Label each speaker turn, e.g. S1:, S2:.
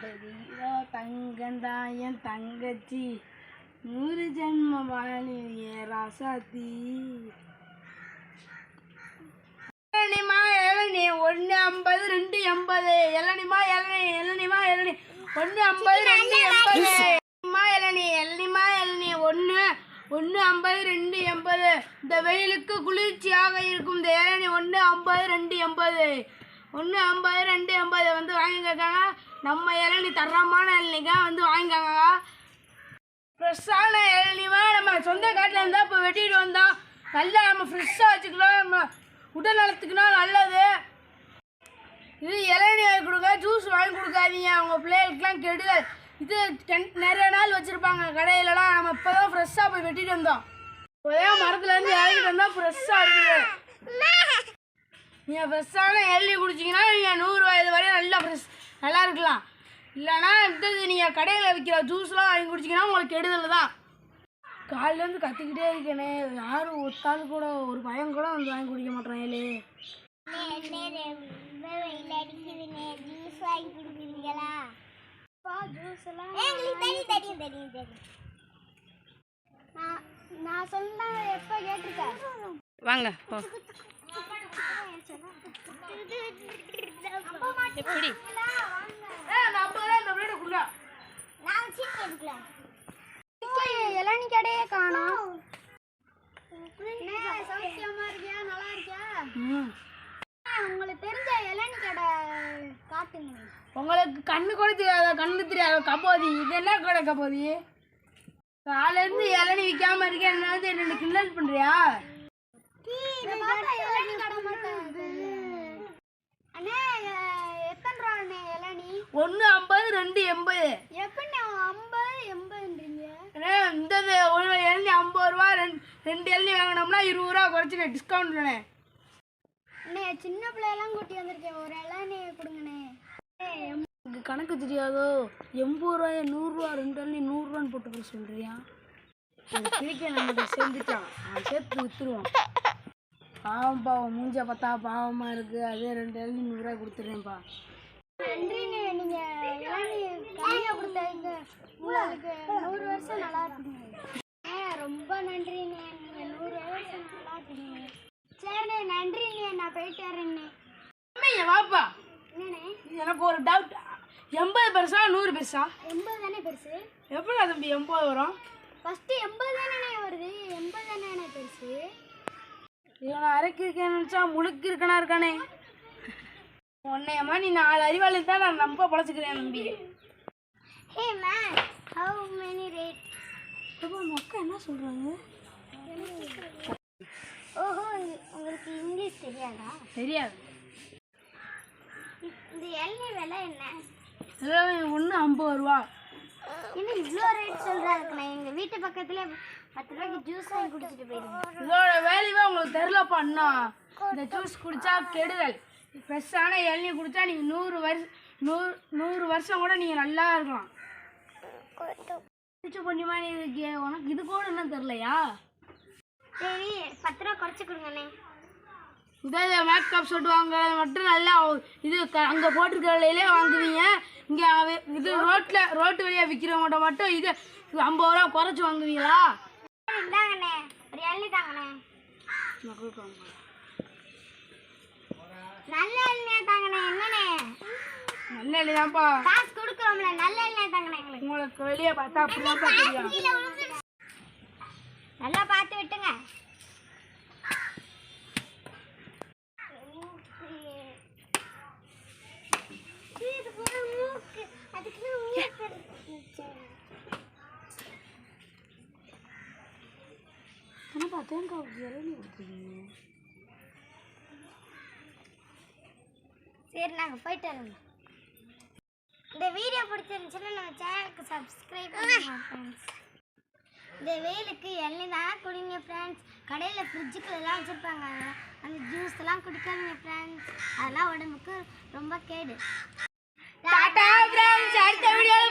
S1: ஐம்பது தங்கந்தான் என் தங்கச்சி நூறு ஜென்ம வாழி ராசாத்தி இளநிமா இளநி ஒன்று ஐம்பது ரெண்டு எண்பது இளநிமா இளநி இளநிமா இளநி ஒன்று ஐம்பது ரெண்டு எண்பது இளநிமா இளநி இளநிமா இளநி ஒன்று ஒன்று ஐம்பது ரெண்டு எண்பது இந்த வெயிலுக்கு குளிர்ச்சியாக இருக்கும். இந்த இளநி ஒன்று ஐம்பது ரெண்டு எண்பது ஒன்று ஐம்பது ரெண்டு எண்பது வந்து வாங்கிக்கோங்க. நம்ம இளநி தரமான இளநிக்கா வந்து வாங்கிக்கோங்க ஃப்ரெஷ்ஷான இளநிமா நம்ம சொந்த காட்டில் இருந்தால் இப்போ வெட்டிட்டு வந்தோம் நல்லா நம்ம ஃப்ரெஷ்ஷாக வச்சுக்கலாம். நம்ம உடல் நலத்துக்குனா நல்லது. இது இளநீ வாங்கி கொடுங்க. ஜூஸ் வாங்கி கொடுக்காதீங்க. அவங்க பிள்ளைகளுக்குலாம் கெடுதல். இது நிறைய நாள் வச்சுருப்பாங்க கடையிலலாம். நம்ம இப்போ தான் ஃப்ரெஷ்ஷாக போய் வெட்டிட்டு வந்தோம். ஒரே மரத்துலேருந்து இறங்கிட்டு வந்தால் ஃப்ரெஷ்ஷாக இருக்குது. நீங்கள் ஃப்ரெஷ்ஷான எள்ளி குடிச்சிங்கன்னா நீங்கள் நூறு வயது வரையும் நல்லா ஃப்ரெஷ் நல்லா இருக்கலாம். இல்லைன்னா இந்த நீங்கள் கடையில் விற்கிற ஜூஸ்லாம் வாங்கி குடிச்சிங்கன்னா உங்களுக்கு கெடுதல் தான். காலையிலேருந்து கத்திக்கிட்டே இருக்கேனே. யாரும் ஒத்தாள் கூட ஒரு பையன் கூட வந்து வாங்கி குடிக்க மாட்டேறான் ஏழு நான் சொன்ன எப்போ கேட்டிருக்கேன்
S2: வாங்க எப்படி
S1: இளநி கடையே காணோம். சௌக்கியமா இருக்கியா? நல்லா இருக்கியா? உங்களுக்கு தெரிஞ்ச இளநி கடை காட்டுங்க. உங்களுக்கு கண்ணு கூட தெரியாத? கண்ணு தெரியாத? கபோதி. இது என்ன கடை கபோதி? காலேருந்து இளநி விற்காம இருக்கேன். என்ன வந்து என்ன கிண்டல் பண்றியா? ஒன்று ஐம்பது ரெண்டு எண்பது. எப்படி ஐம்பது எண்பதுன்றீங்க? இந்த இது ஒரு இளநி ஐம்பது ரூபா ரெண்டு ரெண்டு இளநி வாங்கினோம்னா இருபது ரூபா குறைச்சி டிஸ்கவுண்ட்ண்ணே அண்ணே. சின்ன பிள்ளையெல்லாம் கூட்டி வந்திருக்கேன். ஒரு இளநீ கொடுங்கண்ணே. எனக்கு கணக்கு தெரியாதோ? எண்பது ரூபாய் நூறுரூவா ரெண்டு இளநீ நூறுரூவான்னு போட்டு சொல்கிறியா திருக்க நம்மகிட்ட சேர்ந்துட்டான் அவன் சேர்த்து விற்றுருவான் பாவம் பாவம். மூஞ்ச பார்த்தா பாவமாக இருக்குது அதே ரெண்டு இளநீ நூறுரூவா கொடுத்துட்றேன்ப்பா. நன்றிண்ணே இளநீ கம்மியாக கொடுத்தாங்க உங்களுக்கு நூறு வருஷம் நல்லா இருக்குங்க. ரொம்ப நன்றிண்ணே நீங்கள் நூறு வருஷம் நல்லா இருக்கீங்க. சரிண்ணே நன்றிண்ணே நான் போயிட்டு வரேண்ணே வாப்பா. என்னண்ணே? எனக்கு ஒரு டவுட் எண்பது பெருசா நூறு பெருசா? எண்பது தானே பெருசு? எப்படி தம்பி எண்பது வரும்? ஃபஸ்ட்டு எண்பது தானே வருது. எண்பது தானே பெருசு? இவனை அரைக்கு இருக்கேன்னு நினச்சா முழுக்கு இருக்கனா இருக்கானே? உன்னையம்மா நீ நாலு அறிவாளி தான் நான் நம்ப பழச்சிக்கிறேன் நம்பி hey man how many rate இப்போ மக்கா என்ன சொல்கிறாங்க ஓஹோ உங்களுக்கு இங்கிலீஷ் தெரியாதா? தெரியாது. இந்த இளநீர் விலை என்ன? ஒன்று ஐம்பது ரூபா. என்ன இவ்வளோ ரேட் சொல்கிறாருக்குண்ணே எங்கள் வீட்டு பக்கத்துல பத்து ரூபாய்க்கு ஜூஸ் வாங்கி குடிச்சிட்டு போயிடுங்க. இதோட வேல்யூவே உங்களுக்கு தெரிலப்பா அண்ணா. இந்த ஜூஸ் குடிச்சா கெடுதல். ஃப்ரெஷ்ஷான இளநீ குடிச்சா நீங்கள் நூறு வருஷம் நூறு நூறு வருஷம் கூட நீங்கள் நல்லா இருக்கலாம். குடிச்சு கொஞ்சமாக நீ உனக்கு இது கூட என்ன தெரிலையா சரி பத்து ரூபா குறைச்சி கொடுங்கண்ணே. இதே மேக்கப் ஷர்ட் வாங்குறது மட்டும் நல்லா இது அங்க போட்டிருக்க விலையிலே வாங்குவீங்க. இங்க இது ரோட்ல ரோட்டு வழியா விற்கிறவங்கள்ட்ட மட்டும் இது ஐம்பது ரூபா குறைச்சி வாங்குவீங்களா? இந்தாங்கண்ணே ஒரு எண்ணெய் தாங்கண்ணே. நல்ல எண்ணெய் தாங்கண்ணே என்னண்ணே நல்ல எண்ணெய் தான்ப்பா காசு கொடுக்குறோம்ல நல்ல எண்ணெய் தாங்கண்ணே உங்களுக்கு வெளியே பார்த்தா அப்படிதான் தெரியும். நல்லா பார்த்து விட்டுங்க. என்னப்பா தேங்காய் இறங்கி கொடுத்துருக்கீங்க சரி நாங்கள் போயிட்டு வரோங்க இந்த வீடியோ பிடிச்சிருந்துச்சுன்னா நம்ம சேனலுக்கு சப்ஸ்கிரைப் பண்ணுங்க ஃப்ரெண்ட்ஸ் இந்த வெயிலுக்கு தான் குடிங்க ஃப்ரெண்ட்ஸ் கடையில் ஃப்ரிட்ஜுக்குள்ளெல்லாம் வச்சுருப்பாங்க. அந்த ஜூஸ்லாம் குடிக்காதீங்க ஃப்ரெண்ட்ஸ் அதெல்லாம் உடம்புக்கு ரொம்ப கேடு. டாடா ஃப்ரெண்ட்ஸ் அடுத்த பார்க்குறீங்களா